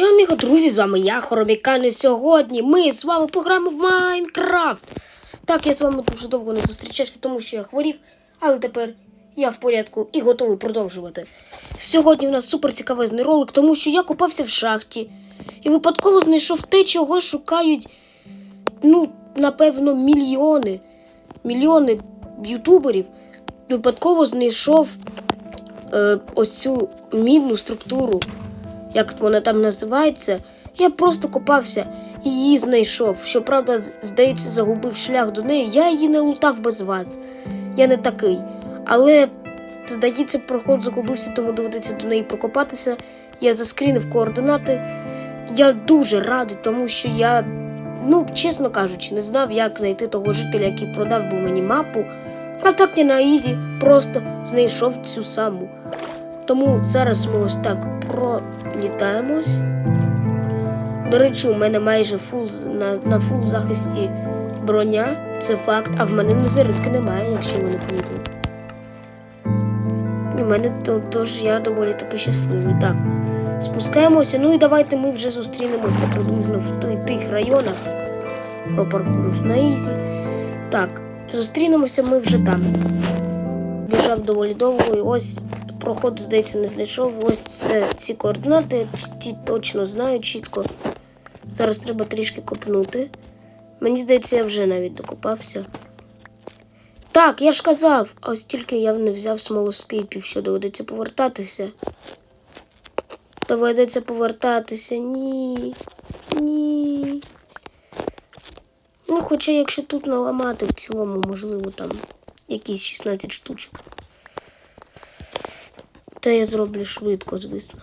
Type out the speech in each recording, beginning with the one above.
Чао, аміго, друзі, з вами я, Хоромікан, і сьогодні ми з вами пограємо в Майнкрафт. Так, я з вами дуже довго не зустрічався, тому що я хворів, але тепер я в порядку і готовий продовжувати. Сьогодні у нас супер цікавезний ролик, тому що я купався в шахті і випадково знайшов те, чого шукають, ну, напевно, мільйони. Мільйони ютуберів. Випадково знайшов е, ось цю мідну структуру як вона там називається, я просто копався і її знайшов. Щоправда, здається, загубив шлях до неї. Я її не лутав без вас. Я не такий. Але, здається, проход загубився, тому доведеться до неї прокопатися. Я заскрінив координати. Я дуже радий, тому що я, ну, чесно кажучи, не знав, як знайти того жителя, який продав би мені мапу. А так я на Ізі просто знайшов цю саму. Тому зараз ми ось так пролітаємось. До речі, у мене майже фул на, на фул захисті броня, це факт, а в мене незарядки немає, якщо ви не помітили. У мене то, тож я доволі таки щасливий. Так, спускаємося. Ну і давайте ми вже зустрінемося приблизно в тих районах. Про паркур на Ізі. Так, зустрінемося ми вже там. Біжав доволі довго і ось проход, здається, не знайшов. Ось це ці координати, ті точно знаю чітко. Зараз треба трішки копнути. Мені здається, я вже навіть докопався. Так, я ж казав, ось тільки я не взяв смолоскипів, що доведеться повертатися. Доведеться повертатися. Ні. Ні. Ну, хоча, якщо тут наламати в цілому, можливо, там якісь 16 штучок. Та я зроблю швидко, звісно.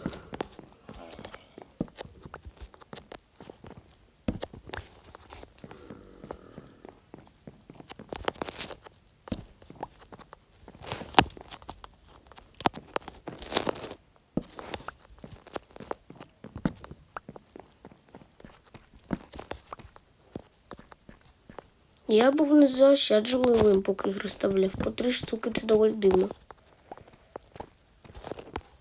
Я був не незаощаджливим, поки їх розставляв. По три штуки це доволі дивно.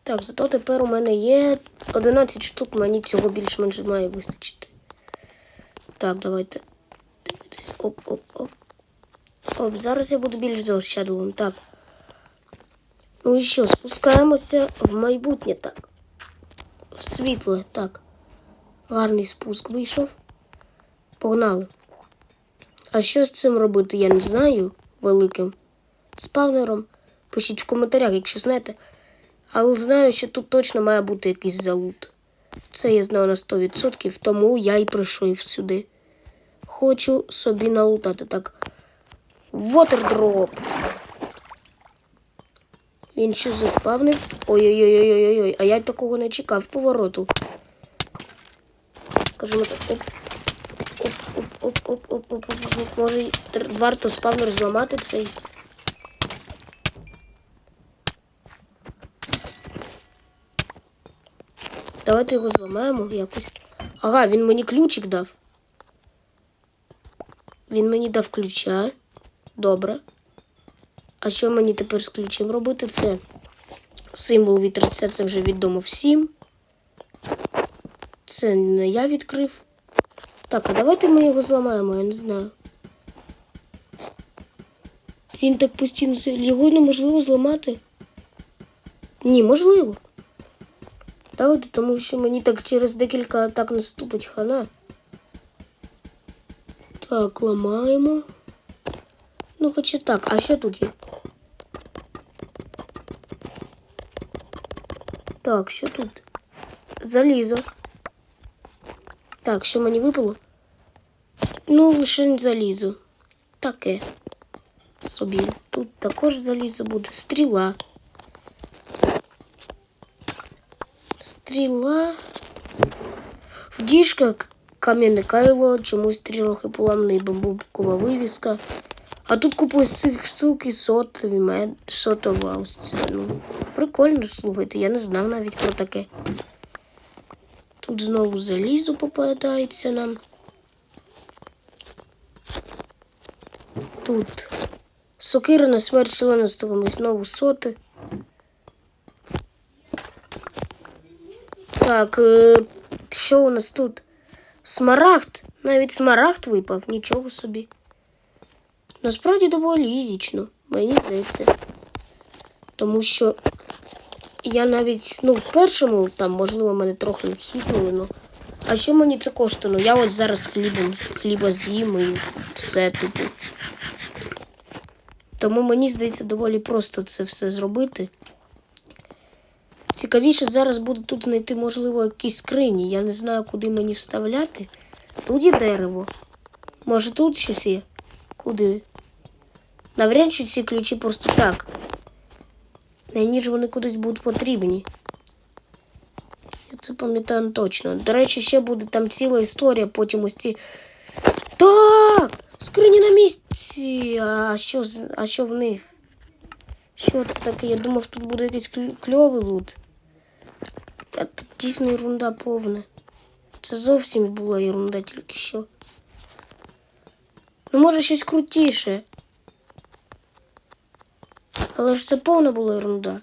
Так, зато тепер у мене є 11 штук, мені цього більш-менш має вистачити. Так, давайте дивитись. Оп, оп, оп. Оп, зараз я буду більш заощадливим. Так. Ну і що, спускаємося в майбутнє, так. В світле, так. Гарний спуск вийшов. Погнали. А що з цим робити, я не знаю великим спавнером. Пишіть в коментарях, якщо знаєте. Але знаю, що тут точно має бути якийсь залут. Це я знаю на 100%, тому я й прийшов сюди. Хочу собі налутати так. Water Він щось заспавнив. Ой-ой-ой-ой-ой-ой. А я такого не чекав повороту. Скажімо так. Оп. Оп-оп-оп-оп-оп-оп. Може, варто спавнер зламати цей. Давайте його зламаємо якось. Ага, він мені ключик дав. Він мені дав ключа. Добре. А що мені тепер з ключем робити? Це символ вітерця, це вже відомо всім. Це не я відкрив. Так, а давайте ми його зламаємо, я не знаю. Він так постійно його неможливо зламати. Ні, можливо. Давайте, тому що мені так через декілька атак наступить хана. Так, ламаємо. Ну, хоча так, а що тут є? Так, що тут? Залізо. Так, що мені випало? Ну, лише залізо. Таке. Собі. Тут також залізо буде. Стріла. Стріла. В діжках кам'яне кайло, чомусь трохи поламаний бамбукова вивіска. А тут купують цих штук і сотові мед, сотова ось це. Ну, прикольно, слухайте, я не знав навіть про таке. Тут знову залізо попадається нам. Тут сокира на смерть члена ставимо знову соти. Так, е, Що у нас тут? Смарагд. Навіть смарагд випав, нічого собі. Насправді доволі ізічно, мені здається. Тому що я навіть, ну, в першому там, можливо, мене трохи хітнули, ну. А що мені це коштує? Ну, я ось зараз хлібом, хліба з'їм і все, типу. Тому мені здається доволі просто це все зробити. Цікавіше зараз буде тут знайти, можливо, якісь скрині. Я не знаю, куди мені вставляти. Тут є дерево. Може тут щось є? Куди? Навряд чи ці ключі просто так. Найніж вони кудись будуть потрібні. Я це пам'ятаю точно. До речі, ще буде там ціла історія, потім ось ці. Так! Скрині на місці. А що, а що в них? Що це таке? Я думав, тут буде якийсь кль- кльовий лут. А тут дійсно ерунда повна. Це зовсім була ерунда тільки що. Ну, може, щось крутіше. Але ж це повна була ерунда.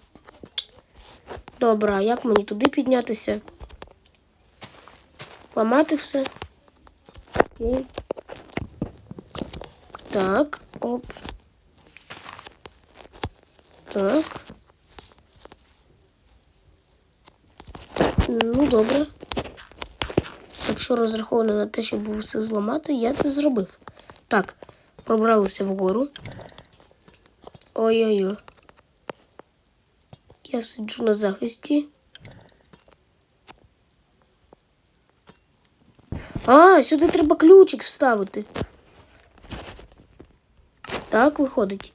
Добре, а як мені туди піднятися? Ламати все. Окей. Так, оп. Так. Ну, добре. Якщо розраховано на те, щоб все зламати, я це зробив. Так, пробралися вгору. Ой-ой-ой. Я сиджу на захисті. А, сюди треба ключик вставити. Так виходить.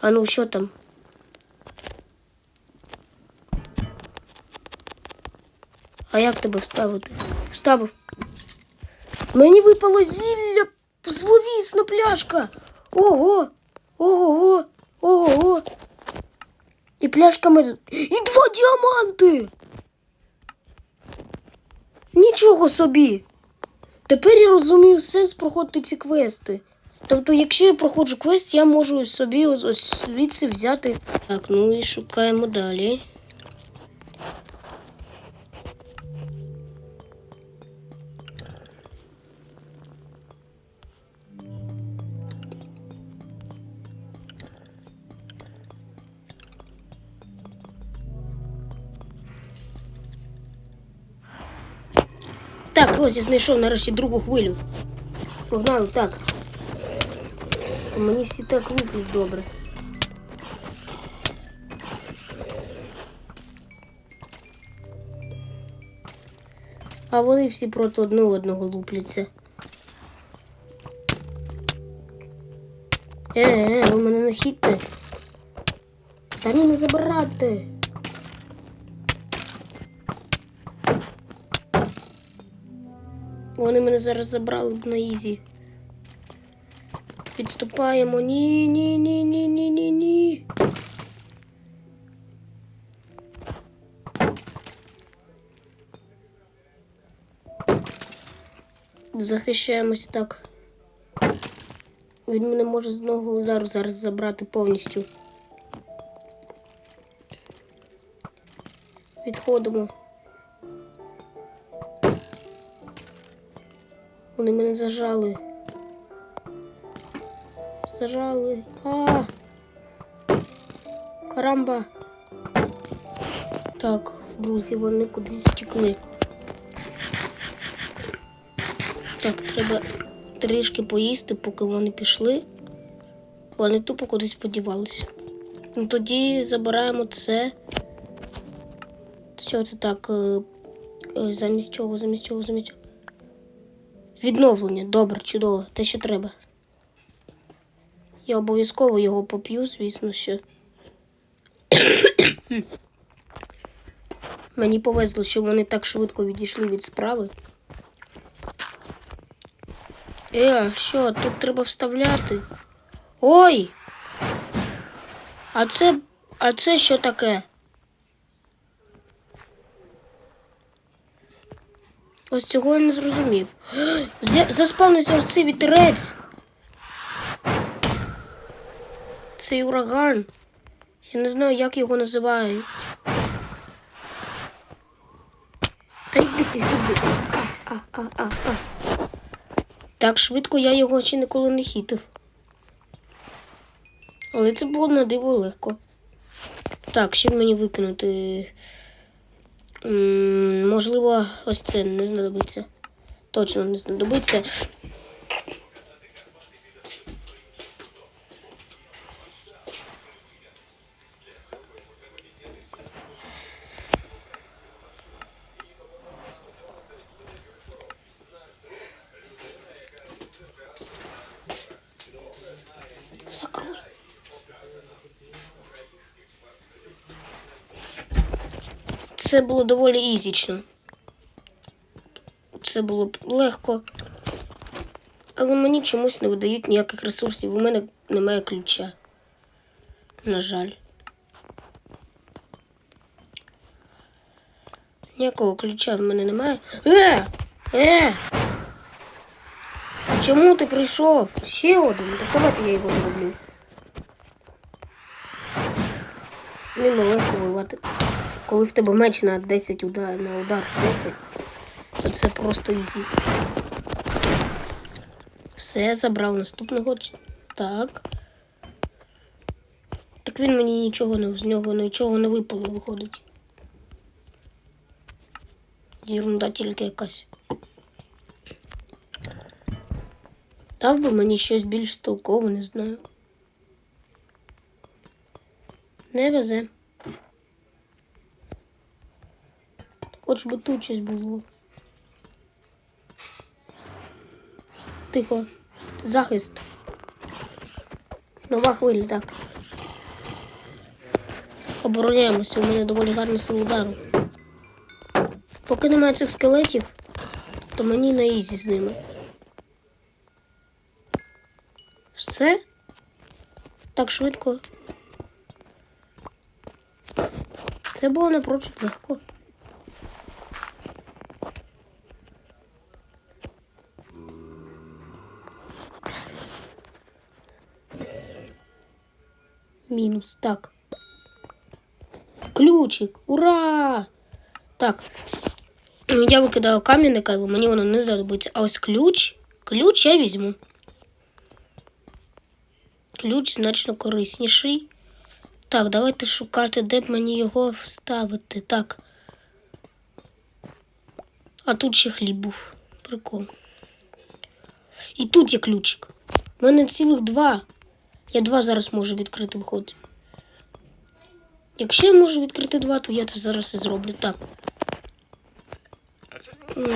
А ну що там? А як тебе вставити? Вставив. Мені випало зілля зловісна пляшка. Ого! Ого! Ого! І пляшка мед... І два діаманти! Нічого собі! Тепер я розумію сенс проходити ці квести. Тобто, якщо я проходжу квест, я можу собі ось звідси взяти. Так, ну і шукаємо далі. Так, ось я знайшов нарешті другу хвилю. Погнали, так. Мені всі так луплять добре. А вони всі проти одного одного лупляться. Е, е, ви мене не хітьте. Та ні, не забирайте. Вони мене зараз забрали б на ізі. Відступаємо. Ні, ні, ні, ні, ні, ні, ні. Захищаємося так. Він мене може з одного удару зараз забрати повністю. Відходимо. Вони мене зажали. Зажали. А! Карамба. Так, друзі, вони кудись втекли. Так, треба трішки поїсти, поки вони пішли. Вони тупо кудись подівалися. Ну тоді забираємо це. Що це так? е, е, Замість чого, замість чого, замість чого? Відновлення, добре, чудово, те, що треба. Я обов'язково його поп'ю, звісно, що. Мені повезло, що вони так швидко відійшли від справи. Е, що, тут треба вставляти? Ой! А це. А це що таке? Ось цього я не зрозумів. Заспавнився ось цей вітерець. Цей ураган. Я не знаю, як його називають. Та йди ти сюди. А, а, а, а. Так швидко я його ще ніколи не хітив. Але це було на диво легко. Так, що мені викинути? Можливо, ось це не знадобиться. Точно не знадобиться. Це було доволі ізічно. Це було б легко. Але мені чомусь не видають ніяких ресурсів. У мене немає ключа. На жаль. Ніякого ключа в мене немає. Е! Е! Чому ти прийшов? Ще один. Так давайте я його зроблю. З ними легко воювати. Коли в тебе меч на 10 удар, на удар 10, то це просто ізі. Все, забрав наступного. Так. Так він мені нічого не з нього нічого не випало, виходить. Єрунда тільки якась. Дав би мені щось більш толкове, не знаю. Не везе. Хоч би тут щось було. Тихо. Захист. Нова хвиля, так. Обороняємося, у мене доволі гарна сила удару. Поки немає цих скелетів, то мені на ізі з ними. Все? Так швидко. Це було напрочуд легко. Мінус. Так. Ключик. Ура! Так. Я викидаю кам'яне кайло, мені воно не знадобиться. А ось ключ. Ключ я візьму. Ключ значно корисніший. Так, давайте шукати, де б мені його вставити. Так. А тут ще хліб був. Прикол. І тут є ключик. У мене цілих два. Я два зараз можу відкрити вход. Якщо я можу відкрити два, то я це зараз і зроблю. Так.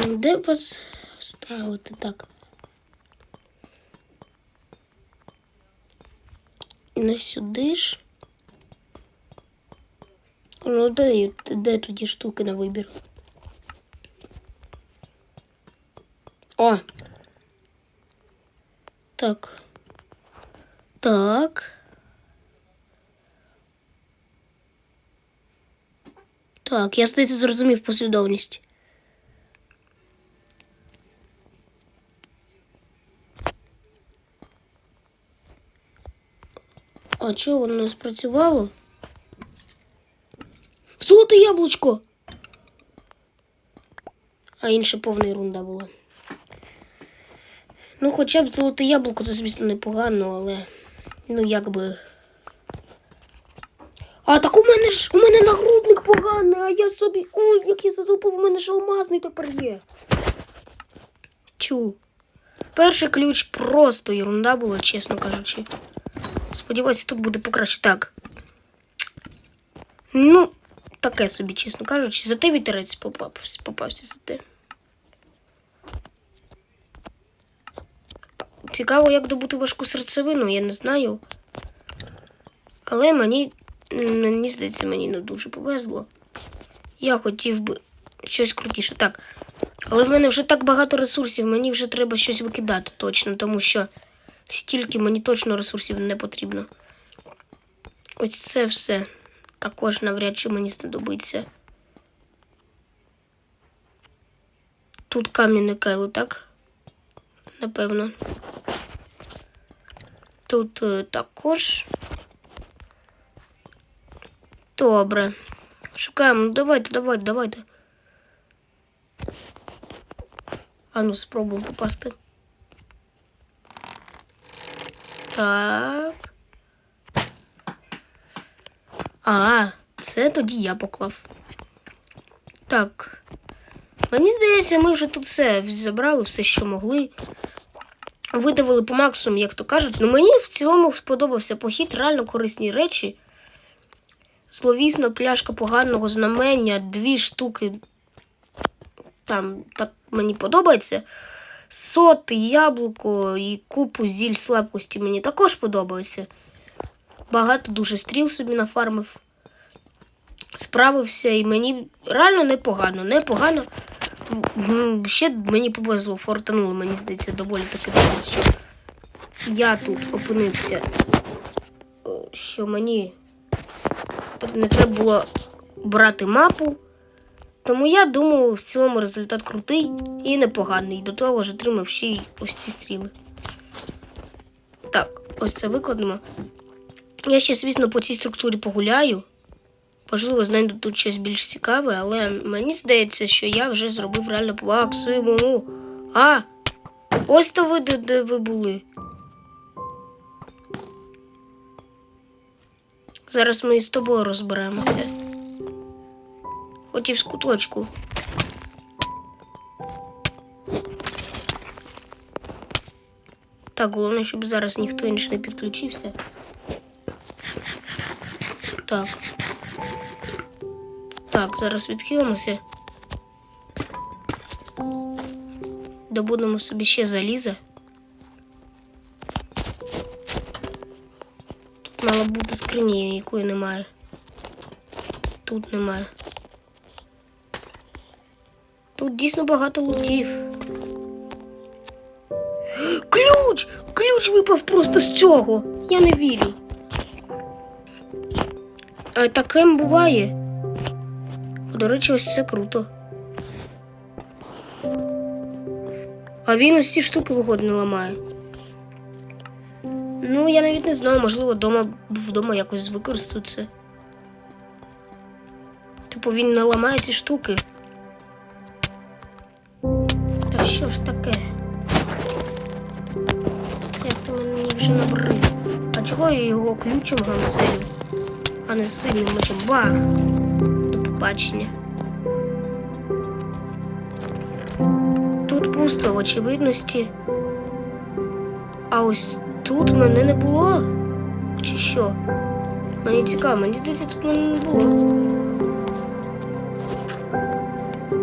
Де вас ставити? Так. Не сюди ж. Ну, де, де тоді штуки на вибір? О! Так. Так. Так, я здається, зрозумів послідовність. А чого воно не спрацювало? Золоте яблучко! А інша повна ерунда була. Ну, хоча б золоте яблуко, це, звісно, непогано, але. Ну, якби. А так у мене ж у мене нагрудник поганий, а я собі. Ой, як я зазупив, у мене ж алмазний тепер є. Чу. Перший ключ просто ерунда була, чесно кажучи. Сподіваюся, тут буде покраще. Так. Ну, таке собі, чесно кажучи, зате вітерець попався, попався зате. Цікаво, як добути важку серцевину, я не знаю. Але мені, мені здається, мені не дуже повезло. Я хотів би щось крутіше. Так. Але в мене вже так багато ресурсів, мені вже треба щось викидати точно, тому що стільки мені точно ресурсів не потрібно. Ось це все також навряд чи мені знадобиться. Тут кам'яне кайло, так? Напевно. Тут е, також. Добре. Шукаємо. Ну, давайте, давайте, давайте. Ану, спробуємо попасти. Так. А, це тоді я поклав. Так. Мені здається, ми вже тут все забрали, все, що могли. Видавили по максимуму, як то кажуть. Ну мені в цілому сподобався похід, реально корисні речі. Словісна пляшка поганого знамення, дві штуки. Там так мені подобається. Соти, яблуко і купу зіль слабкості мені також подобається. Багато дуже стріл собі нафармив. Справився і мені реально непогано. Непогано. Ще мені повезло, фортануло, мені здається, доволі таки я тут опинився, е, що мені не треба було брати мапу. Тому я думаю, в цілому результат крутий і непоганий. До того ж отримав ще й ось ці стріли. Так, ось це викладемо. Я ще, звісно, по цій структурі погуляю. Можливо, знайду тут щось більш цікаве, але мені здається, що я вже зробив реально максимуму. А! Ось то ви де, де ви були. Зараз ми з тобою розберемося. Хотів з куточку. Так, головне, щоб зараз ніхто інший не підключився. Так. Так, зараз відхилимося. Добудемо собі ще заліза. Скрині, якої немає. Тут немає. Тут дійсно багато лутів. Ключ! Ключ випав просто з цього. Я не вірю. А таким буває. До речі, ось це круто. А він ось ці штуки виходить не ламає. Ну, я навіть не знаю, можливо, вдома, вдома якось використаю це. Типу він не ламає ці штуки. Та що ж таке? Як ти мені вже набрив? А чого я його ключем гамселю, а не сильним мечем? Бах! До побачення. Тут пусто в очевидності. А ось тут мене не було. Чи що? Мені цікаво, мені здається, тут мене не було.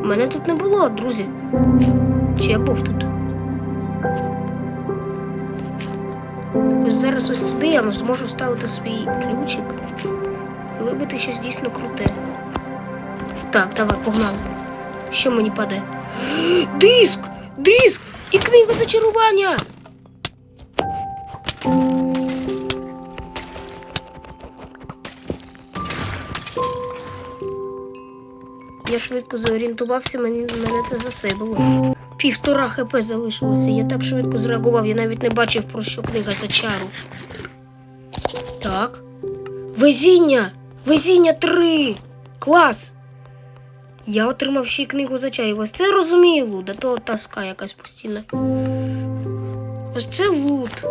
Мене тут не було, друзі. Чи я був тут? Ось зараз ось туди я зможу ставити свій ключик і вибити щось дійсно круте. Так, давай, погнали. Що мені падає? Диск! Диск! І книга зачарування! Я швидко зорієнтувався, мені мене це засибило. Півтора хп залишилося. Я так швидко зреагував, я навіть не бачив, про що книга за чару. Так. Везіння! Везіння 3! Клас! Я отримав ще й книгу за чарів. Ось це розумію лут, а то таска якась постійна. Ось це лут.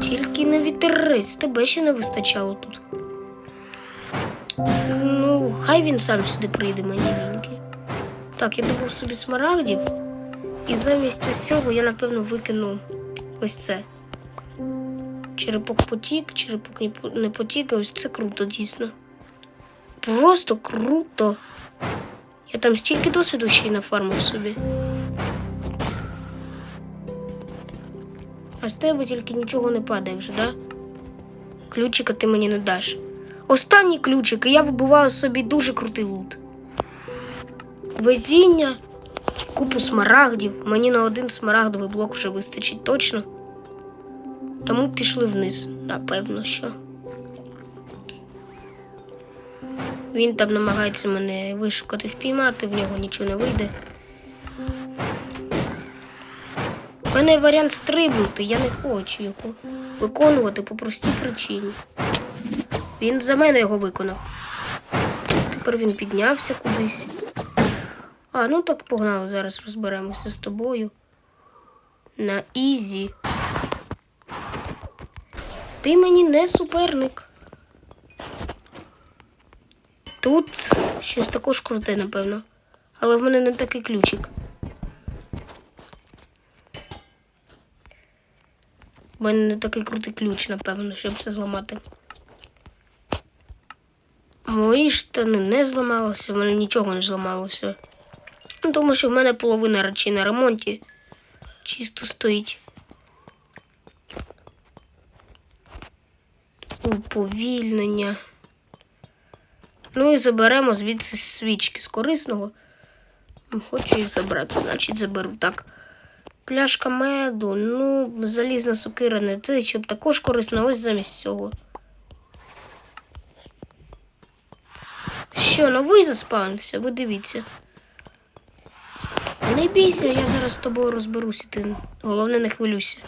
Тільки не вітерець, тебе ще не вистачало тут. Ну, хай він сам сюди прийде, мені ліньки. Так, я добув собі смарагдів. І замість ось цього я, напевно, викину ось це. Черепок потік, черепок не потік, ось це круто, дійсно. Просто круто. Я там стільки досвіду ще й нафармив собі. А з тебе тільки нічого не падає вже, да? Ключика ти мені не даш. Останній ключик, і я вибиваю собі дуже крутий лут. Везіння, купу смарагдів. Мені на один смарагдовий блок вже вистачить точно. Тому пішли вниз, напевно, що. Він там намагається мене вишукати, впіймати, в нього нічого не вийде. У мене варіант стрибнути, я не хочу його виконувати по простій причині. Він за мене його виконав. Тепер він піднявся кудись. А, ну так погнали, зараз розберемося з тобою. На Ізі. Ти мені не суперник. Тут щось також круте, напевно. Але в мене не такий ключик. У мене не такий крутий ключ, напевно, щоб це зламати. Мої штани не зламалися, в мене нічого не зламалося. Ну, тому що в мене половина речей на ремонті чисто стоїть. Уповільнення. Ну і заберемо звідси свічки з корисного. Хочу їх забрати, значить заберу. Так. Пляшка меду, ну, залізна сокира не те, щоб також корисно, ось замість цього. Що, новий заспавнився? Ви дивіться. Не бійся, я зараз з тобою розберуся, ти головне не хвилюйся.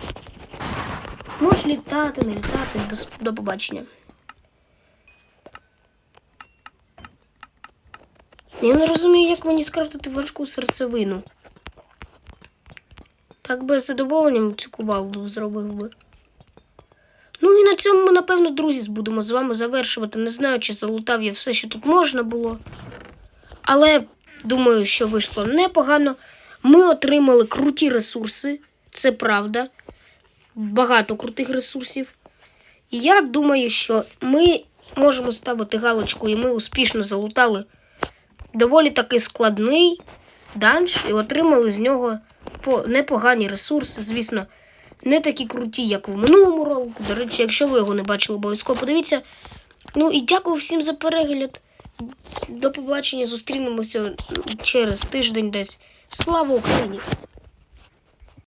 Можеш літати, не літати, до, до побачення. Я не розумію, як мені скрафтити важку серцевину. Так би з задоволенням цю кувалду зробив би. Цьому ми, напевно, друзі, будемо з вами завершувати. Не знаю, чи залутав я все, що тут можна було. Але думаю, що вийшло непогано. Ми отримали круті ресурси, це правда. Багато крутих ресурсів. І я думаю, що ми можемо ставити галочку, і ми успішно залутали доволі таки складний данж і отримали з нього непогані ресурси. Звісно, не такі круті, як в минулому ролику. До речі, якщо ви його не бачили, обов'язково подивіться. Ну і дякую всім за перегляд. До побачення, зустрінемося через тиждень десь. Слава Україні!